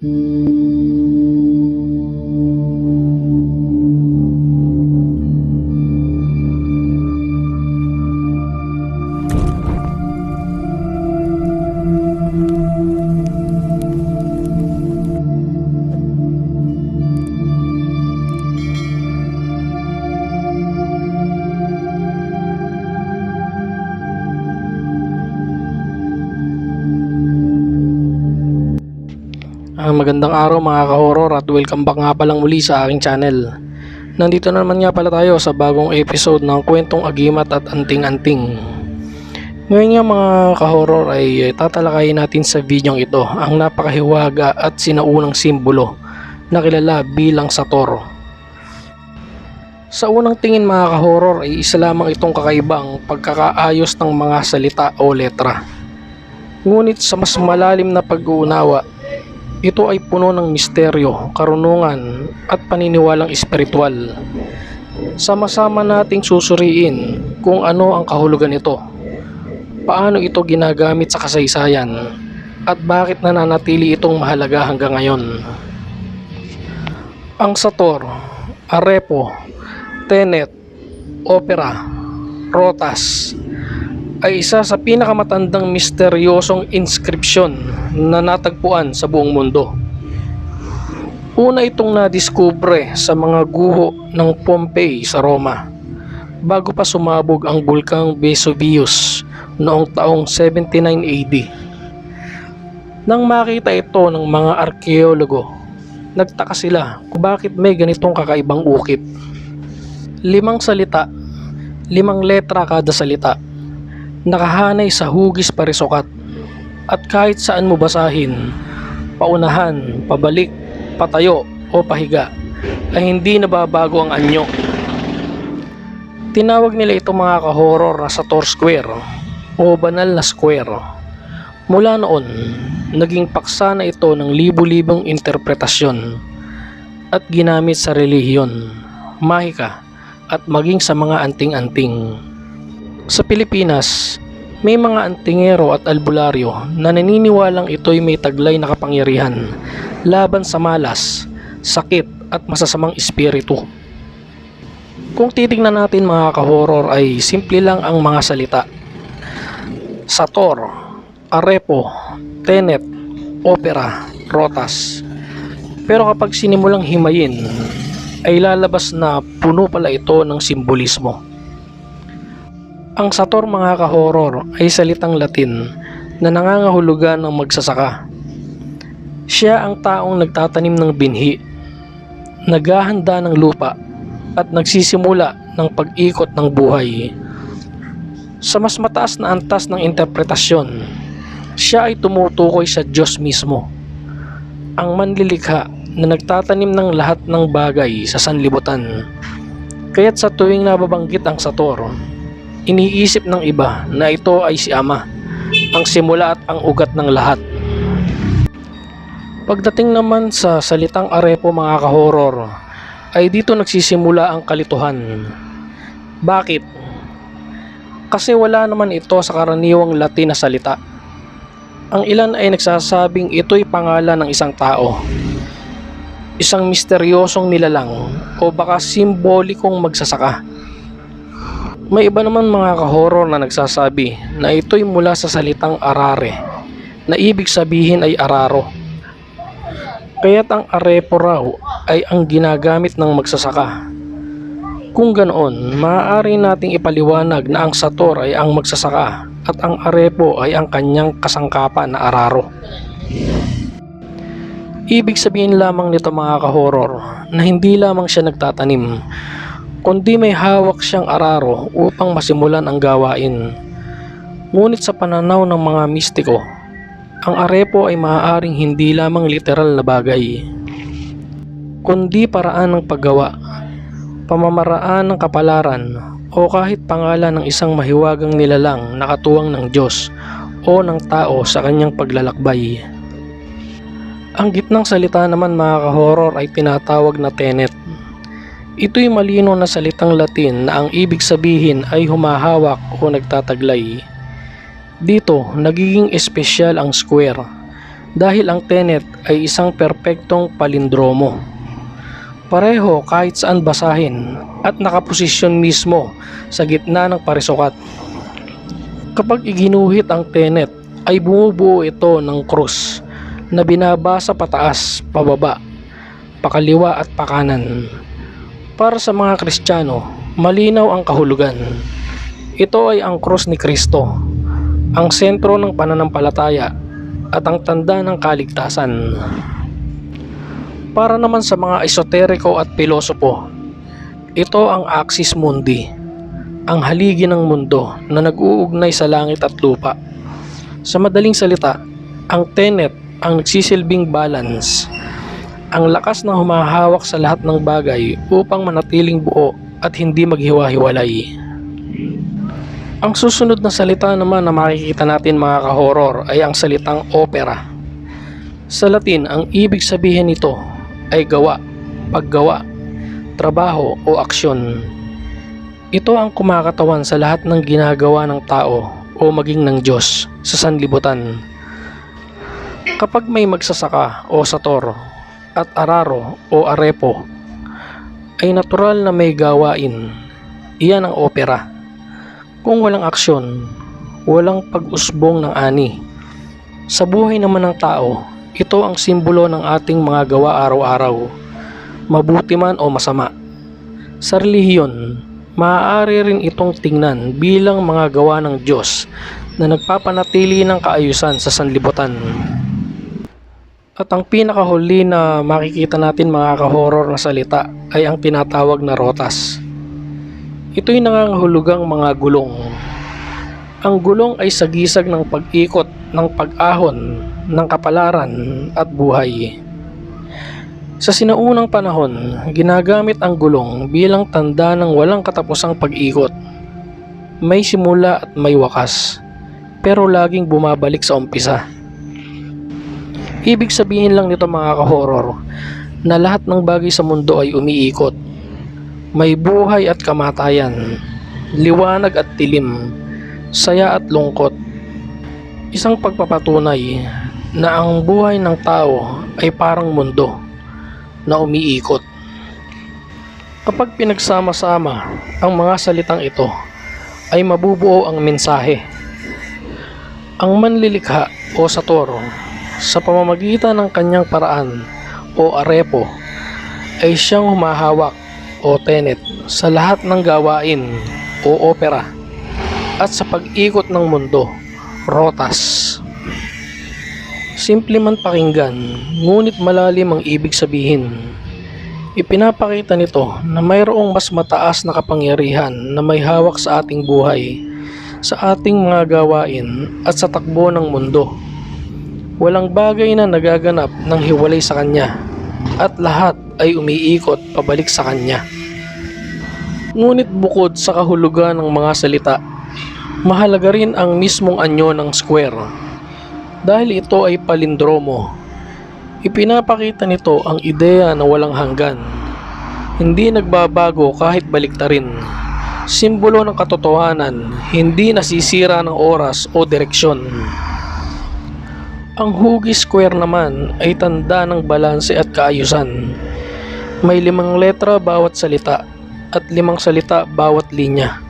Hum. Magandang araw mga ka-horror at welcome back nga palang muli sa aking channel. Nandito na naman nga pala tayo sa bagong episode ng kwentong agimat at anting-anting. Ngayon nga mga ka-horror ay tatalakayin natin sa video ito ang napakahiwaga at sinaunang simbolo na kilala bilang Sator. Sa unang tingin mga ka-horror ay isa lamang itong kakaibang pagkakaayos ng mga salita o letra. Ngunit sa mas malalim na pag-uunawa ito ay puno ng misteryo, karunungan at paniniwalang espiritual. Sama-sama nating susuriin kung ano ang kahulugan nito, paano ito ginagamit sa kasaysayan, at bakit nananatili itong mahalaga hanggang ngayon. Ang Sator, Arepo, Tenet, Opera, Rotas, ay isa sa pinakamatandang misteryosong inscription na natagpuan sa buong mundo. Una itong nadiskubre sa mga guho ng Pompey sa Roma bago pa sumabog ang bulkang Vesuvius noong taong 79 AD. Nang makita ito ng mga arkeologo, nagtaka sila kung bakit may ganitong kakaibang ukit. Limang salita, limang letra kada salita nakahanay sa hugis parisukat at kahit saan mo basahin, paunahan, pabalik, patayo o pahiga ay hindi nababago ang anyo. Tinawag nila ito mga kahoror na Sator Square o banal na square. Mula noon, naging paksa na ito ng libu-libong interpretasyon at ginamit sa relihiyon, mahika at maging sa mga anting-anting. Sa Pilipinas, may mga antingero at albularyo na naniniwalang ito'y may taglay na kapangyarihan laban sa malas, sakit at masasamang espiritu. Kung titignan natin mga kahoror ay simple lang ang mga salita. Sator, Arepo, Tenet, Opera, Rotas. Pero kapag sinimulang himayin, ay lalabas na puno pala ito ng simbolismo. Ang Sator mga kahoror ay salitang Latin na nangangahulugan ng magsasaka. Siya ang taong nagtatanim ng binhi, naghahanda ng lupa at nagsisimula ng pag-ikot ng buhay. Sa mas mataas na antas ng interpretasyon, siya ay tumutukoy sa Diyos mismo, ang manlilikha na nagtatanim ng lahat ng bagay sa sanlibutan. Kaya't sa tuwing nababanggit ang Sator, iniisip ng iba na ito ay si Ama, ang simula at ang ugat ng lahat. Pagdating naman sa salitang arepo mga kahoror, ay dito nagsisimula ang kalituhan. Bakit? Kasi wala naman ito sa karaniwang Latin na salita. Ang ilan ay nagsasabing ito'y pangalan ng isang tao. Isang misteryosong nilalang o baka simbolikong magsasaka. May iba naman mga kahoror na nagsasabi na ito'y mula sa salitang arare na ibig sabihin ay araro. Kaya't ang arepo raw ay ang ginagamit ng magsasaka. Kung ganoon, maaari nating ipaliwanag na ang sator ay ang magsasaka at ang arepo ay ang kanyang kasangkapan na araro. Ibig sabihin lamang nito mga kahoror na hindi lamang siya nagtatanim, kundi may hawak siyang araro upang masimulan ang gawain. Ngunit sa pananaw ng mga mistiko, ang arepo ay maaaring hindi lamang literal na bagay, kundi paraan ng paggawa, pamamaraan ng kapalaran, o kahit pangalan ng isang mahiwagang nilalang na katuwang ng Diyos o ng tao sa kanyang paglalakbay. Ang gitnang salita naman mga kahoror ay tinatawag na tenet. Ito'y malino na salitang Latin na ang ibig sabihin ay humahawak o nagtataglay. Dito, nagiging espesyal ang square dahil ang tenet ay isang perpektong palindromo. Pareho kahit saan basahin at nakaposisyon mismo sa gitna ng parisukat. Kapag iginuhit ang tenet ay bumubuo ito ng krus na binabasa pataas, pababa, pakaliwa at pakanan. Para sa mga Kristiyano, malinaw ang kahulugan. Ito ay ang krus ni Kristo, ang sentro ng pananampalataya at ang tanda ng kaligtasan. Para naman sa mga esoteriko at pilosopo, ito ang axis mundi, ang haligi ng mundo na nag-uugnay sa langit at lupa. Sa madaling salita, ang tenet ang nagsisilbing balance, ang lakas na humahawak sa lahat ng bagay upang manatiling buo at hindi maghiwa-hiwalay. Ang susunod na salita naman na makikita natin mga kahoror ay ang salitang opera. Sa Latin, ang ibig sabihin nito ay gawa, paggawa, trabaho o aksyon. Ito ang kumakatawan sa lahat ng ginagawa ng tao o maging ng Diyos sa sanlibutan. Kapag may magsasaka o sator at araro o arepo, ay natural na may gawain. Iyan ang opera. Kung walang aksyon, walang pag-usbong ng ani. Sa buhay naman ng tao, ito ang simbolo ng ating mga gawa araw-araw, mabuti man o masama. Sa relihiyon, maaari rin itong tingnan bilang mga gawa ng Diyos na nagpapanatili ng kaayusan sa sanlibutan. At ang pinakahuli na makikita natin mga kahoror na salita ay ang tinatawag na rotas. Ito'y nangangahulugang mga gulong. Ang gulong ay sagisag ng pag-ikot ng pag-ahon ng kapalaran at buhay. Sa sinaunang panahon, ginagamit ang gulong bilang tanda ng walang katapusang pag-ikot. May simula at may wakas, pero laging bumabalik sa umpisa. Ibig sabihin lang nito mga kahoror na lahat ng bagay sa mundo ay umiikot. May buhay at kamatayan, liwanag at dilim, saya at lungkot. Isang pagpapatunay na ang buhay ng tao ay parang mundo na umiikot. Kapag pinagsama-sama ang mga salitang ito, ay mabubuo ang mensahe. Ang manlilikha o sator sa pamamagitan ng kanyang paraan o arepo ay siyang humahawak o tenet sa lahat ng gawain o opera at sa pag-ikot ng mundo, rotas. Simple man pakinggan, ngunit malalim ang ibig sabihin. Ipinapakita nito na mayroong mas mataas na kapangyarihan na may hawak sa ating buhay, sa ating mga gawain at sa takbo ng mundo. Walang bagay na nagaganap ng hiwalay sa Kanya at lahat ay umiikot pabalik sa Kanya. Ngunit bukod sa kahulugan ng mga salita, mahalaga rin ang mismong anyo ng square. Dahil ito ay palindromo, ipinapakita nito ang ideya na walang hanggan. Hindi nagbabago kahit baliktarin. Simbolo ng katotohanan, hindi nasisira ng oras o direksyon. Ang Hugi Square naman ay tanda ng balanse at kaayusan. May limang letra bawat salita at limang salita bawat linya.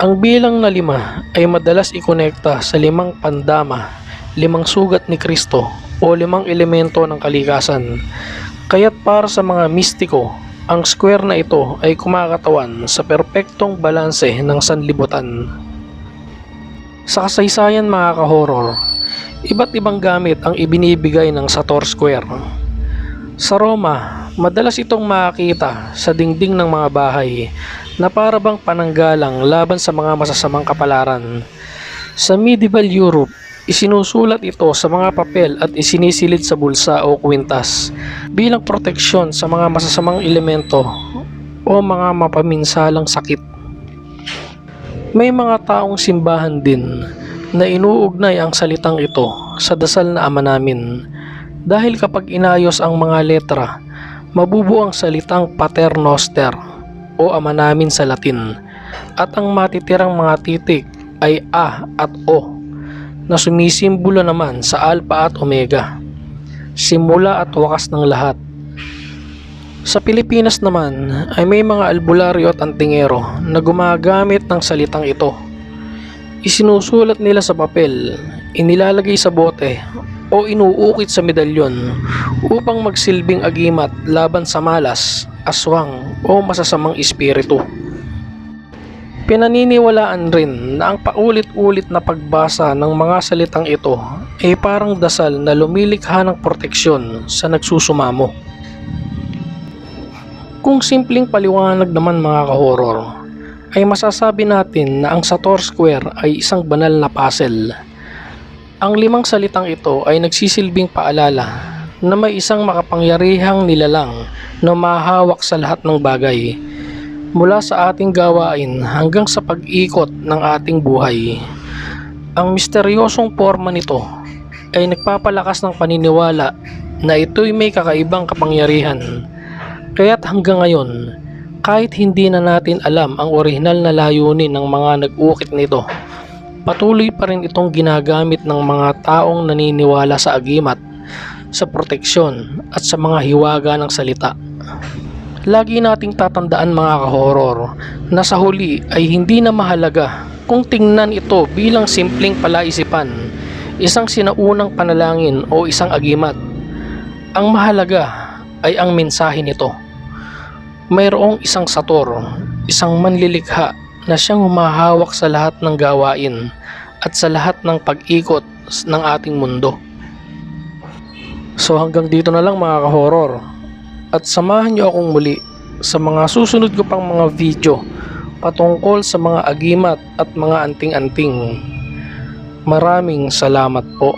Ang bilang na lima ay madalas ikonekta sa limang pandama, limang sugat ni Kristo o limang elemento ng kalikasan. Kaya't para sa mga mistiko, ang square na ito ay kumakatawan sa perpektong balanse ng sanlibutan. Sa kasaysayan mga kahoror, iba't ibang gamit ang ibinibigay ng Sator Square. Sa Roma, madalas itong makikita sa dingding ng mga bahay na para bang pananggalang laban sa mga masasamang kapalaran. Sa medieval Europe, isinusulat ito sa mga papel at isinisilid sa bulsa o kwintas bilang proteksyon sa mga masasamang elemento o mga mapaminsalang sakit. May mga taong simbahan din na inuugnay ang salitang ito sa dasal na ama namin dahil kapag inayos ang mga letra, mabubuo ang salitang Pater Noster o ama namin sa Latin at ang matitirang mga titik ay A at O na sumisimbolo naman sa Alpha at Omega, simula at wakas ng lahat. Sa Pilipinas naman ay may mga albularyo at antingero na gumagamit ng salitang ito. Isinusulat nila sa papel, inilalagay sa bote o inuukit sa medalyon upang magsilbing agimat laban sa malas, aswang o masasamang espiritu. Pinaniniwalaan rin na ang paulit-ulit na pagbasa ng mga salitang ito ay parang dasal na lumilikha ng proteksyon sa nagsusumamo. Kung simpleng paliwanag naman mga kahoror, ay masasabi natin na ang Sator Square ay isang banal na puzzle. Ang limang salitang ito ay nagsisilbing paalala na may isang makapangyarihang nilalang na mahawak sa lahat ng bagay mula sa ating gawain hanggang sa pag-ikot ng ating buhay. Ang misteryosong forma nito ay nagpapalakas ng paniniwala na ito'y may kakaibang kapangyarihan. Kaya't hanggang ngayon, kahit hindi na natin alam ang orihinal na layunin ng mga nag-ukit nito, patuloy pa rin itong ginagamit ng mga taong naniniwala sa agimat, sa proteksyon at sa mga hiwaga ng salita. Lagi nating tatandaan mga kahoror na sa huli ay hindi na mahalaga kung tingnan ito bilang simpleng palaisipan, isang sinaunang panalangin o isang agimat. Ang mahalaga ay ang mensahe nito. Mayroong isang sator, isang manlilikha na siyang humahawak sa lahat ng gawain at sa lahat ng pag-ikot ng ating mundo. So hanggang dito na lang mga kahoror at samahan niyo akong muli sa mga susunod ko pang mga video patungkol sa mga agimat at mga anting-anting. Maraming salamat po.